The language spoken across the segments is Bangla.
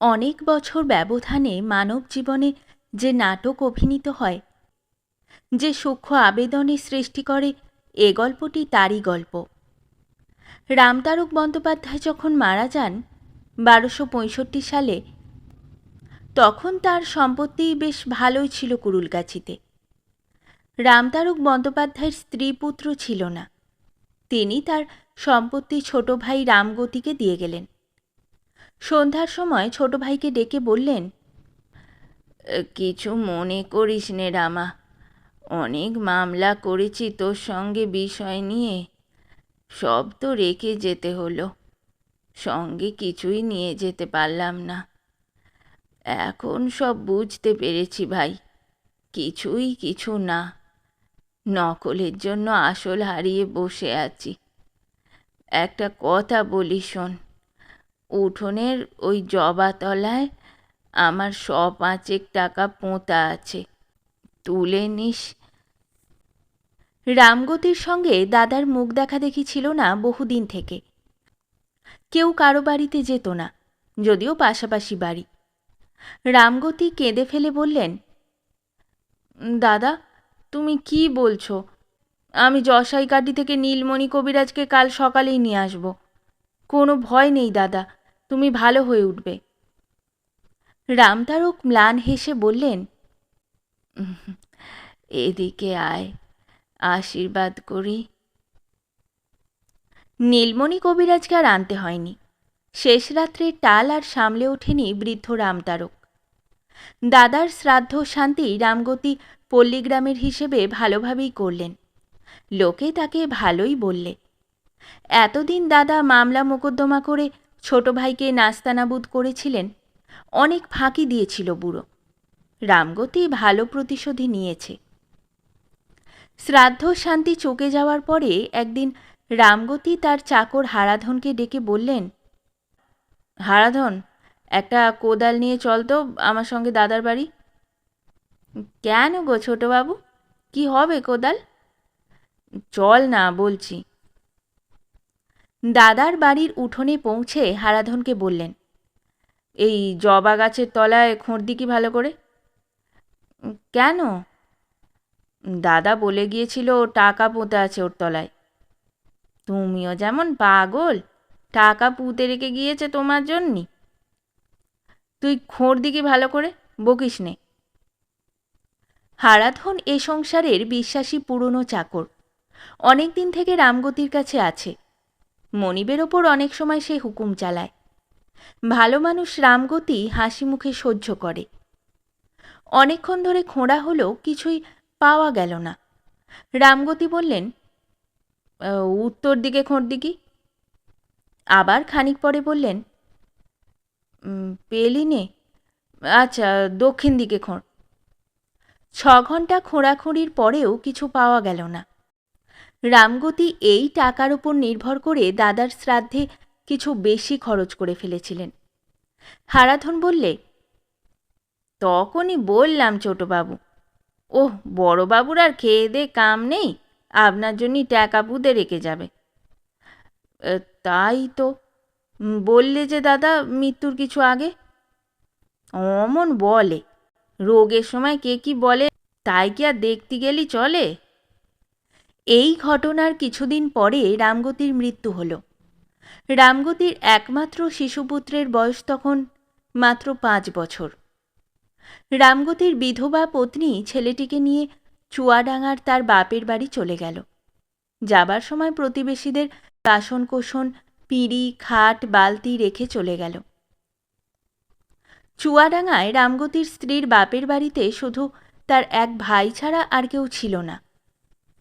অনেক বছর ব্যবধানে মানব জীবনে যে নাটক অভিনীত হয়, যে সূক্ষ্ম আবেদনের সৃষ্টি করে, এ গল্পটি তারই গল্প। রামতারক বন্দ্যোপাধ্যায় যখন মারা যান, বারোশো পঁয়ষট্টি সালে, তখন তার সম্পত্তি বেশ ভালোই ছিল কুরুলগাছিতে রামতারক বন্দ্যোপাধ্যায়ের স্ত্রী পুত্র ছিল না। তিনি তার সম্পত্তি ছোট ভাই রামগতিকে দিয়ে গেলেন। সন্ধ্যার সময় ছোট ভাইকে ডেকে বললেন, কিছু মনে করিস নে রামা, অনেক মামলা করেছি তোর সঙ্গে বিষয় নিয়ে। সব তো রেখে যেতে হলো, সঙ্গে কিছুই নিয়ে যেতে পারলাম না। এখন সব বুঝতে পেরেছি ভাই, কিছুই কিছু না। নকলের জন্য আসল হারিয়ে বসে আছি। একটা কথা বলি শোন উঠোনের ওই জবাতলায় আমার স পাঁচেক টাকা পোঁতা আছে। তুলে নিস। রামগতির সঙ্গে দাদার মুখ দেখা দেখি ছিল না বহুদিন থেকে। কেউ কারও বাড়িতে যেত না, যদিও পাশাপাশি বাড়ি। রামগতি কেঁদে ফেলে বললেন, দাদা, তুমি কি বলছো? আমি জশাইকাটি থেকে নীলমণি কবিরাজকে কাল সকালেই নিয়ে আসব। কোনো ভয় নেই, দাদা। তুমি ভালো হয়ে উঠবে। রামতারক ম্লান হেসে বললেন এদিকে আয়, আশীর্বাদ করি। নীলমণি কবিরাজকে আর আনতে হয়নি। শেষ রাত্রে টাল আর সামলে ওঠেনি বৃদ্ধ রামতারক দাদার শ্রাদ্ধ শান্তি রামগতি পল্লীগ্রামের হিসেবে ভালোভাবেই করলেন। লোকে তাকে ভালোই বললে। এতদিন দাদা মামলা মোকদ্দমা করে ছোট ভাইকে নাস্তানাবুদ করেছিলেন, অনেক ফাঁকি দিয়েছিল বুড়ো। রামগতি ভালো প্রতিশোধী নিয়েছে। শ্রাদ্ধ শান্তি চুকে যাওয়ার পরে একদিন রামগতি তার চাকর হারাধনকে ডেকে বললেন, হারাধন, একটা কোদাল নিয়ে চল তো, আমার সঙ্গে দাদার বাড়ি। কেন গো ছোটবাবু? কি হবে কোদাল? চল না, বলছি। দাদার বাড়ির উঠোনে পৌঁছে হারাধনকে বললেন, এই জবা গাছের তলায় খোঁড়দি কি ভালো করে? কেন? দাদা বলে গিয়েছিল টাকা পুঁতে আছে ওর তলায়। তুমিও যেমন পাগল, টাকা পুঁতে রেখে গিয়েছে তোমার জন্যই তুই খোঁড় দিকে ভালো করে বকিস নে? হারাধন এ সংসারের বিশ্বাসী পুরনো চাকর অনেক দিন থেকে রামগতির কাছে আছে। মনিবের ওপর অনেক সময় সে হুকুম চালায়। ভালো মানুষ রামগতি হাসি মুখে সহ্য করে। অনেকক্ষণ ধরে খোঁড়া হলেও কিছুই পাওয়া গেল না। রামগতি বললেন উত্তর দিকে খোঁড় দিকি। আবার খানিক পরে বললেন পেলি নে। আচ্ছা দক্ষিণ দিকে খোঁড়। ছ ঘণ্টা খোঁড়াখুঁড়ির পরেও কিছু পাওয়া গেল না। রামগতি এই টাকার উপর নির্ভর করে দাদার শ্রাদ্ধে কিছু বেশি খরচ করে ফেলেছিলেন। হারাধন বললে, তখনই বললাম ছোটবাবু, ওহ, বড়বাবুর আর খেয়ে দে কাম নেই, আপনার জন্যই টাকা পুঁতে রেখে যাবে। তাই তো বললে যে দাদা মৃত্যুর কিছু আগে? অমন বলে, রোগের সময় কে কি বলে, তাই কি আর দেখতে গেলি চলে? এই ঘটনার কিছুদিন পরে রামগতির মৃত্যু হল। রামগতির একমাত্র শিশুপুত্রের বয়স তখন মাত্র পাঁচ বছর। রামগতির বিধবা পত্নী ছেলেটিকে নিয়ে চুয়াডাঙ্গার তার বাপের বাড়ি চলে গেল। যাবার সময় প্রতিবেশীদের বাসনকোসন, পিঁড়ি, খাট, বালতি রেখে চলে গেল। চুয়াডাঙ্গায় রামগতির স্ত্রীর বাপের বাড়িতে শুধু তার এক ভাই ছাড়া আর কেউ ছিল না।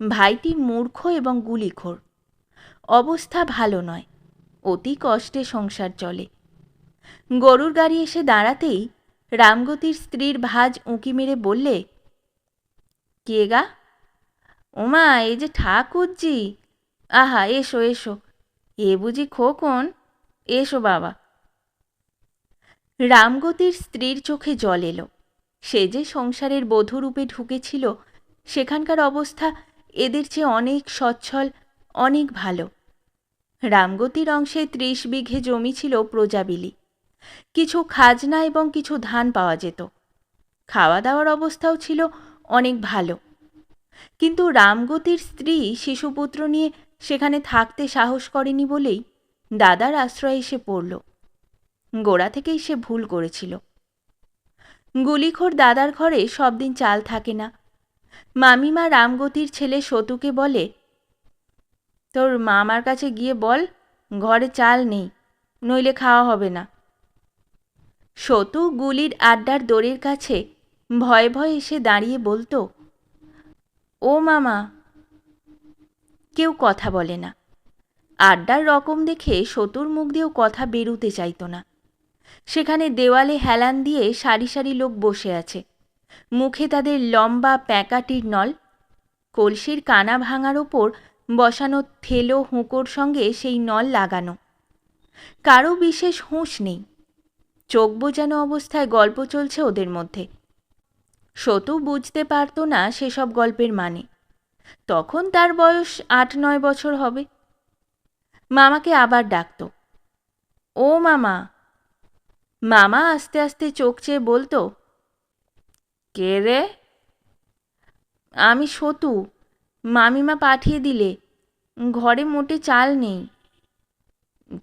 ভাইটি মূর্খ এবং গুলিখোর। অবস্থা ভালো নয়, অতি কষ্টে সংসার চলে। গরুর গাড়ি এসে দাঁড়াতেই রামগতির স্ত্রীর ভাজ উঁকি মেরে বললে, কে গা? ওমা, এই যে ঠাকুরজি। আহা, এসো এসো। এ বুঝি খোকন? এসো বাবা। রামগতির স্ত্রীর চোখে জল এলো। সে যে সংসারের বধূরূপে ঢুকেছিল, সেখানকার অবস্থা এদের চেয়ে অনেক সচ্ছল, অনেক ভালো। রামগতির অংশে ত্রিশ বিঘে জমি ছিল প্রজাবিলি। কিছু খাজনা এবং কিছু ধান পাওয়া যেত। খাওয়া দাওয়ার অবস্থাও ছিল অনেক ভালো। কিন্তু রামগতির স্ত্রী শিশুপুত্র নিয়ে সেখানে থাকতে সাহস করেনি বলেই দাদার আশ্রয়ে এসে পড়ল। গোড়া থেকেই সে ভুল করেছিল। গুলিখোর দাদার ঘরে সব দিন চাল থাকে না মামিমা রামগতির ছেলে সতুকে বলে, তোর মামার কাছে গিয়ে বল, ঘরে চাল নেই, নইলে খাওয়া হবে না। সতু গুলির আড্ডার দোরের কাছে ভয়ে ভয়ে এসে দাঁড়িয়ে বলতো, ও মামা, কেউ কথা বলে না। আড্ডার রকম দেখে সতুর মুখ দিয়েও কথা বেরুতে চাইতো না। সেখানে দেওয়ালে হেলান দিয়ে সারি সারি লোক বসে আছে। মুখে তাদের লম্বা প্যাঁকাটির নল, কলসির কানা ভাঙার ওপর বসানো থেলো হুঁকোর সঙ্গে সেই নল লাগানো। কারও বিশেষ হুঁশ নেই। চোখ বোঝানো অবস্থায় গল্প চলছে ওদের মধ্যে। সতু বুঝতে পারত না সেসব গল্পের মানে। তখন তার বয়স আট নয় বছর হবে। মামাকে আবার ডাকত। ও মামা। মামা আস্তে আস্তে চোখ চেয়ে বলতো কে রে? আমি সতু। মামিমা পাঠিয়ে দিলে। ঘরে মোটে চাল নেই।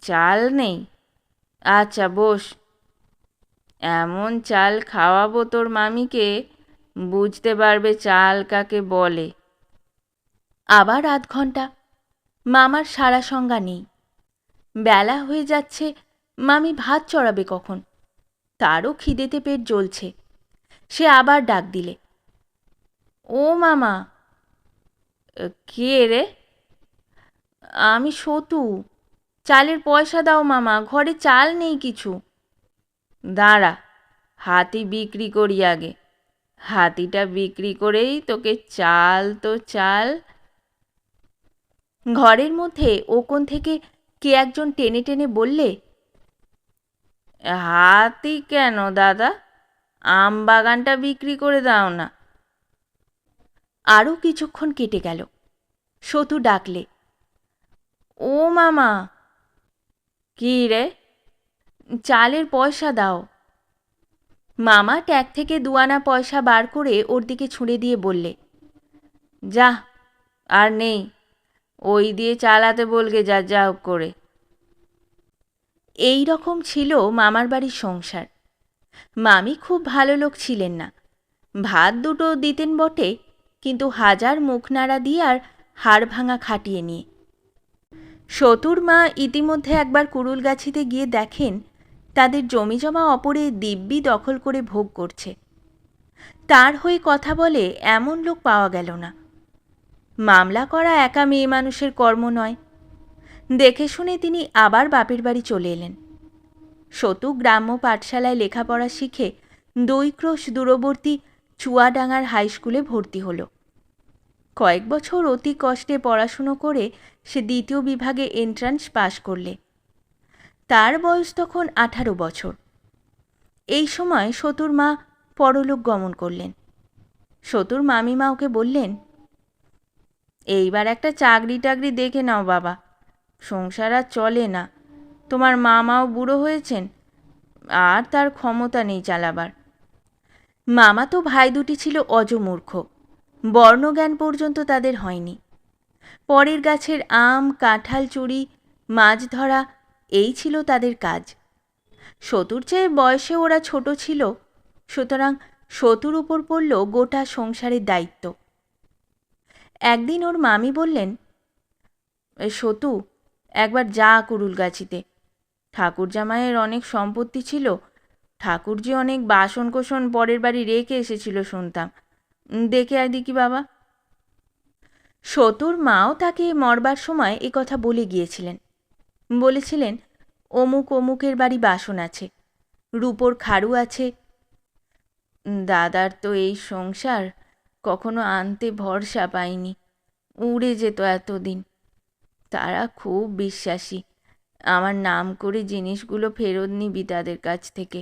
চাল নেই? আচ্ছা বস। এমন চাল খাওয়াবো তোর মামিকে, বুঝতে পারবে চাল কাকে বলে। আবার আধ ঘণ্টা। মামার সারা সংজ্ঞা নেই। বেলা হয়ে যাচ্ছে, মামি ভাত চড়াবে কখন? তারও খিদেতে পেট জ্বলছে। সে আবার ডাক দিলে। ও মামা, কে রে? আমি সতু। চালের পয়সা দাও মামা, ঘরে চাল নেই কিছু। দাঁড়া, হাতি বিক্রি করি আগে। হাতিটা বিক্রি করেই তোকে চাল তো চাল। ঘরের মধ্যে ওকন থেকে কে একজন টেনে টেনে বললে, হাতি কেন দাদা আম বাগানটা বিক্রি করে দাও না। আরও কিছুক্ষণ কেটে গেল। সতু ডাকলে, ও মামা, কি রে? চালের পয়সা দাও। মামা ট্যাগ থেকে দুয়ানা পয়সা বার করে ওর দিকে ছুঁড়ে দিয়ে বললে, যা, আর নেই। ওই দিয়ে চালাতে বলগে যা যা করে। এই রকম ছিল মামার বাড়ির সংসার। মামি খুব ভালো লোক ছিলেন না। ভাত দুটো দিতেন বটে, কিন্তু হাজার মুখ নাড়া দিয়ে আর হাড় ভাঙা খাটিয়ে নিয়ে। সতুর মা ইতিমধ্যে একবার কুড়ুল গাছিতে গিয়ে দেখেন, তাদের জমি জমা অপরে দিব্যি দখল করে ভোগ করছে। তার হয়ে কথা বলে এমন লোক পাওয়া গেল না। মামলা করা একা মেয়ে মানুষের কর্ম নয়। দেখে শুনে তিনি আবার বাপের বাড়ি চলে এলেন। সতু গ্রাম্য পাঠশালায় লেখাপড়া শিখে দৈক্রোশ দূরবর্তী চুয়াডাঙ্গার হাই স্কুলে ভর্তি হলো। কয়েক বছর অতি কষ্টে পড়াশুনো করে সে দ্বিতীয় বিভাগে এন্ট্রান্স পাশ করলে। তার বয়স তখন আঠারো বছর। এই সময় সতুর মা পরলোক গমন করলেন। সতুর মামিমা ওকে বললেন, এইবার একটা চাকরি টাকরি দেখে নাও বাবা। সংসার আর চলে না। তোমার মামাও বুড়ো হয়েছেন, আর তার ক্ষমতা নেই চালাবার। মামা তো ভাই দুটি ছিল অজমূর্খ, বর্ণজ্ঞান পর্যন্ত তাদের হয়নি। পরের গাছের আম, কাঁঠাল চুরি মাছ ধরা, এই ছিল তাদের কাজ। সতুর চেয়ে বয়সে ওরা ছোট ছিল, সুতরাং সতুর উপর পড়ল গোটা সংসারের দায়িত্ব। একদিন ওর মামি বললেন সতু একবার যা কুরুল গাছিতে। ঠাকুর জামাইয়ের অনেক সম্পত্তি ছিল। ঠাকুরজি অনেক বাসন কোসন পরের বাড়ি রেখে এসেছিল শুনতাম। দেখে আয় দেখি বাবা। সতুর মাও তাকে মরবার সময় এ কথা বলে গিয়েছিলেন। বলেছিলেন, অমুক অমুকের বাড়ি বাসন আছে, রূপোর খাড়ু আছে। দাদার তো এই সংসার, কখনো আনতে ভরসা পায়নি উড়ে যেত এতদিন। তারা খুব বিশ্বাসী। আমার নাম করে জিনিসগুলো ফেরত নিবি তাদের কাছ থেকে।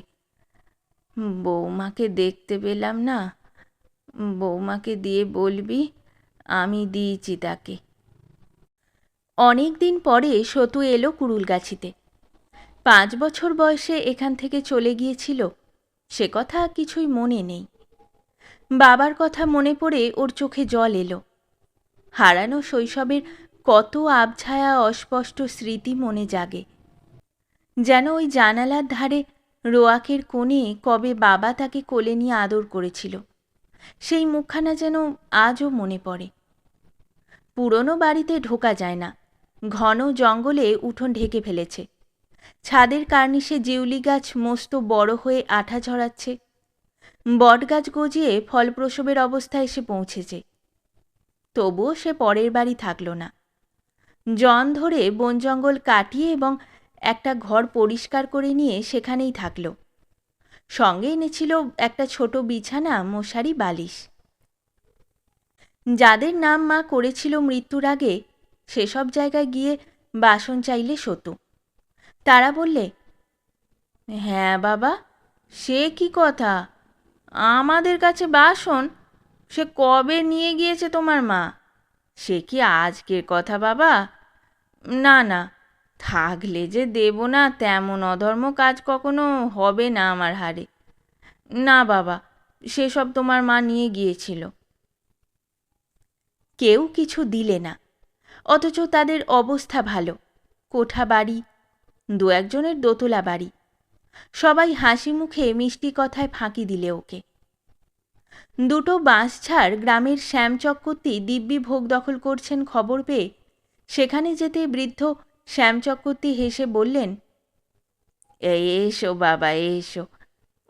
বৌমাকে দেখতে পেলাম না। বৌমাকে দিয়ে বলবি, আমি দিয়েছি তাকে। অনেক দিন পরে সতু এলো কুড়ুলগাছিতে। পাঁচ বছর বয়সে এখান থেকে চলে গিয়েছিল। সে কথা কিছুই মনে নেই। বাবার কথা মনে পড়ে ওর চোখে জল এলো। হারানো শৈশবের কত আবছায়া অস্পষ্ট স্মৃতি মনে জাগে। যেন ওই জানালার ধারে রোয়াকের কোণে কবে বাবা তাকে কোলে নিয়ে আদর করেছিল। সেই মুখখানা যেন আজও মনে পড়ে। পুরনো বাড়িতে ঢোকা যায় না। ঘন জঙ্গলে উঠোন ঢেকে ফেলেছে। ছাদের কার্নিশে জিউলি গাছ মস্ত বড় হয়ে আঠা ঝরাচ্ছে। বটগাছ গজিয়ে ফলপ্রসবের অবস্থায় এসে পৌঁছেছে। তবুও সে পরের বাড়ি থাকল না। জন ধরে বন জঙ্গল কাটিয়ে এবং একটা ঘর পরিষ্কার করে নিয়ে সেখানেই থাকল। সঙ্গে এনেছিল একটা ছোট বিছানা, মশারি, বালিশ। যাদের নাম মা করেছিল মৃত্যুর আগে, সেসব জায়গায় গিয়ে বাসন চাইলে সতু তারা বললে হ্যাঁ বাবা, সে কি কথা? আমাদের কাছে বাসন? সে কবে নিয়ে গিয়েছে তোমার মা? সে কি আজকের কথা বাবা? না না। থাকলে যে দেব না, তেমন অধর্ম কাজ কখনো হবে না আমার হারে না বাবা, সেসব তোমার মা নিয়ে গিয়েছিল। কেউ কিছু দিলে না। অথচ তাদের অবস্থা ভালো। কোঠা বাড়ি, দু একজনের দোতলা বাড়ি। সবাই হাসি মুখে মিষ্টি কথায় ফাঁকি দিলে ওকে। দুটো বাঁশঝাড় গ্রামের শ্যাম দিব্যি ভোগ দখল করছেন খবর পেয়ে সেখানে যেতে বৃদ্ধ শ্যাম চক্রবর্তী হেসে বললেন এসো বাবা, এসো।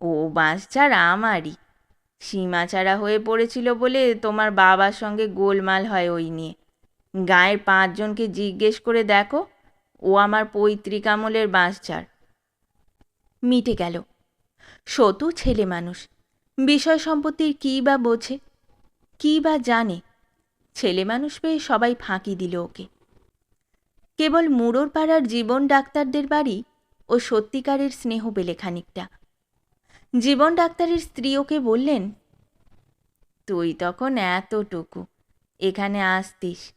ও বাঁশঝাড় আমারই। সীমাচারা হয়ে পড়েছিল বলে তোমার বাবার সঙ্গে গোলমাল হয় ওই নিয়ে। গায়ের পাঁচজনকে জিজ্ঞেস করে দেখো, ও আমার পৈতৃক আমলের বাঁশঝাড় মিটে গেল। সতু ছেলে মানুষ, বিষয় সম্পত্তির কী বা বোঝে, কী বা জানে? ছেলে মানুষ পেয়ে সবাই ফাঁকি দিল ওকে। কেবল মুড়োর পাড়ার জীবন ডাক্তারদের বাড়ি ও সত্যিকারের স্নেহ পেলে খানিকটা। জীবন ডাক্তারের স্ত্রী ওকে বললেন, তুই তখন এতটুকু, এখানে আসতিস।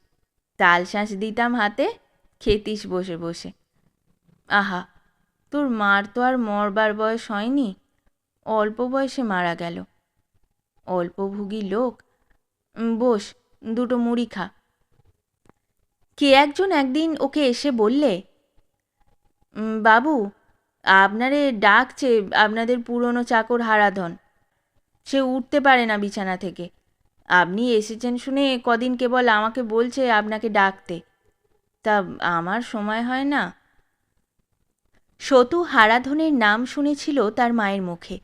তালশাঁস দিতাম হাতে, খেতিস বসে বসে। আহা, তোর মার তো আর মরবার বয়স হয়নি, অল্প বয়সে মারা গেল। অল্পভোগী লোক। বস, দুটো মুড়ি খা। কে একজন একদিন ওকে এসে বললে বাবু, আপনারে ডাকছে আপনাদের পুরনো চাকর হারাধন। সে উঠতে পারে না বিছানা থেকে। আপনি এসেছেন শুনে কদিন কেবল আমাকে বলছে আপনাকে ডাকতে। তা আমার সময় হয় না। সতু হারাধনের নাম শুনেছিল তার মায়ের মুখে।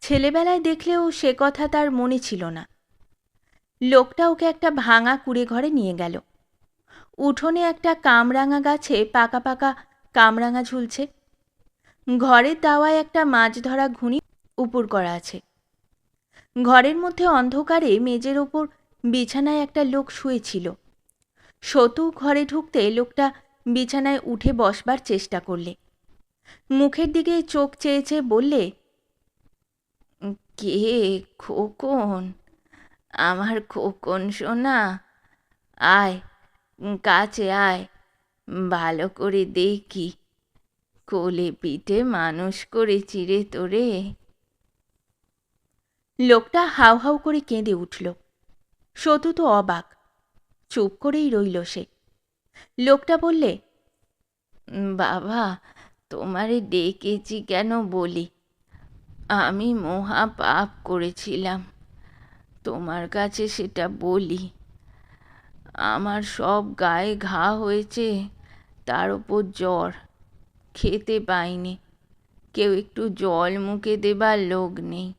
ছেলেবেলায় দেখলেও সে কথা তার মনে ছিল না। লোকটা ওকে একটা ভাঙা কুড়ে ঘরে নিয়ে গেল। উঠোনে একটা কামরাঙা গাছে পাকা পাকা কামরাঙা ঝুলছে। ঘরের দাওয়ায় একটা মাছ ধরা ঘুনি উপর করা আছে। ঘরের মধ্যে অন্ধকারে মেজের ওপর বিছানায় একটা লোক শুয়েছিল। সতু ঘরে ঢুকতে লোকটা বিছানায় উঠে বসবার চেষ্টা করলে। মুখের দিকে চোখ চেয়ে চেয়ে বললে, কে খোকন? আমার খোকন সোনা। আয় কাছে আয়। ভালো করে দেখি। কোলে পিঠে মানুষ করে চিরে তোরে। লোকটা হাউ হাউ করে কেঁদে উঠল। সতু তো অবাক। চুপ করেই রইল সে। লোকটা বললে, বাবা, তোমারে ডেকেছি কেন বলি? আমি মহা পাপ করেছিলাম। তোমার কাছে সেটা বলি। আমার সব গায়ে ঘা হয়েছে, তার ওপর জ্বর। খেতে পাইনি। কেউ একটু জল মুখে দেবার লোক নেই।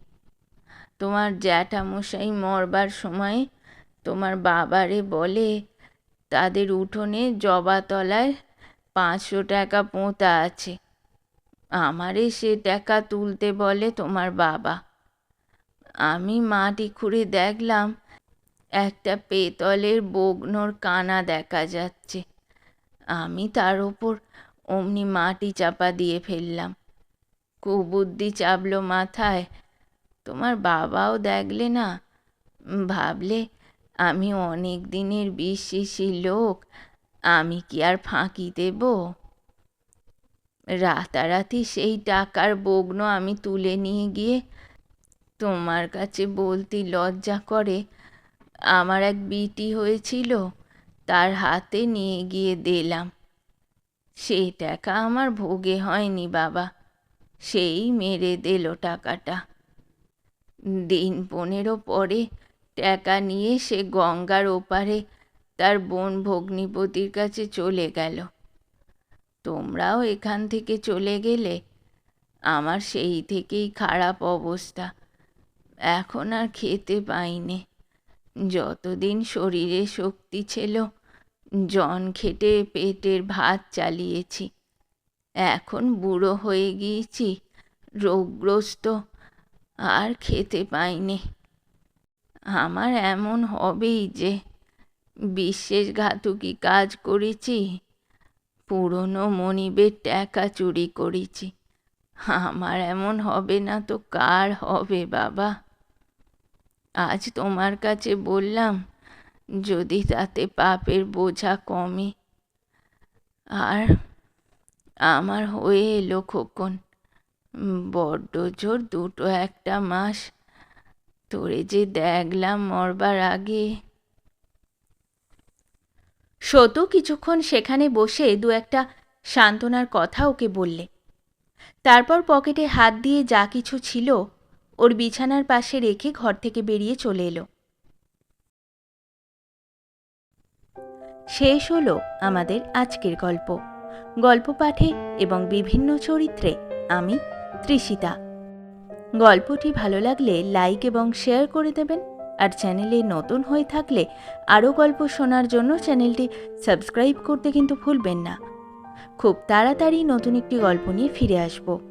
তোমার জ্যাঠামশাই মরবার সময় তোমার বাবারে বলে, তাদের উঠোনে জবাতলায় পাঁচশো টাকা পোঁতা আছে। আমারে সে টাকা তুলতে বলে তোমার বাবা। আমি মাটি খুঁড়ে দেখলাম একটা পেতলের বগ্নর কানা দেখা যাচ্ছে। আমি তার ওপর অমনি মাটি চাপা দিয়ে ফেললাম। কুবুদ্ধি চাপলো মাথায়। তোমার বাবাও দেখলে না? ভাবলে, আমি অনেক দিনের বিশ্বাসী লোক, আমি কি আর ফাঁকি দেব? রাতারাতি সেই টাকার বগ্ন আমি তুলে নিয়ে গিয়ে তোমার কাছে বলতে লজ্জা করে আমার এক বিটি হয়েছিল, তার হাতে নিয়ে গিয়ে দিলাম। সেই টাকা আমার ভোগে হয়নি বাবা, সেই মেরে দিল টাকাটা। দিন পনেরো পরে টাকা নিয়ে সে গঙ্গার ওপারে তার বোন ভগ্নিপতির কাছে চলে গেল। তোমরাও এখান থেকে চলে গেলে, আমার সেই থেকেই খারাপ অবস্থা। এখন আর খেতে পাইনে। যতদিন শরীরে শক্তি ছিল, জন খেটে পেটের ভাত চালিয়েছি। এখন বুড়ো হয়ে গিয়েছি, রোগগ্রস্ত, আর খেতে পাইনি। আমার এমন হবেই যে বিশ্বাসঘাতকী কাজ করেছি, পুরনো মনিবের টাকা চুরি করেছি। আমার এমন হবে না তো কার হবে বাবা? আজ তোমার কাছে বললাম, যদি তাতে পাপের বোঝা কমে। আর আমার হয়ে এলো খোকন। বড্ড জোর দুটো একটা মাস। তোরে যে দেখলাম মরবার আগে। সতু কিছুক্ষণ সেখানে বসে দু একটা সান্ত্বনার কথা ওকে বললে। তারপর পকেটে হাত দিয়ে যা কিছু ছিল ওর বিছানার পাশে রেখে ঘর থেকে বেরিয়ে চলে এলো। শেষ হলো আমাদের আজকের গল্প। গল্প পাঠে এবং বিভিন্ন চরিত্রে আমি তৃষিতা গল্পটি ভালো লাগলে লাইক এবং শেয়ার করে দেবেন আর চ্যানেলে নতুন হয়ে থাকলে আরও গল্প শোনার জন্য চ্যানেলটি সাবস্ক্রাইব করতে কিন্তু ভুলবেন না। খুব তাড়াতাড়ি নতুন একটি গল্প নিয়ে ফিরে আসব।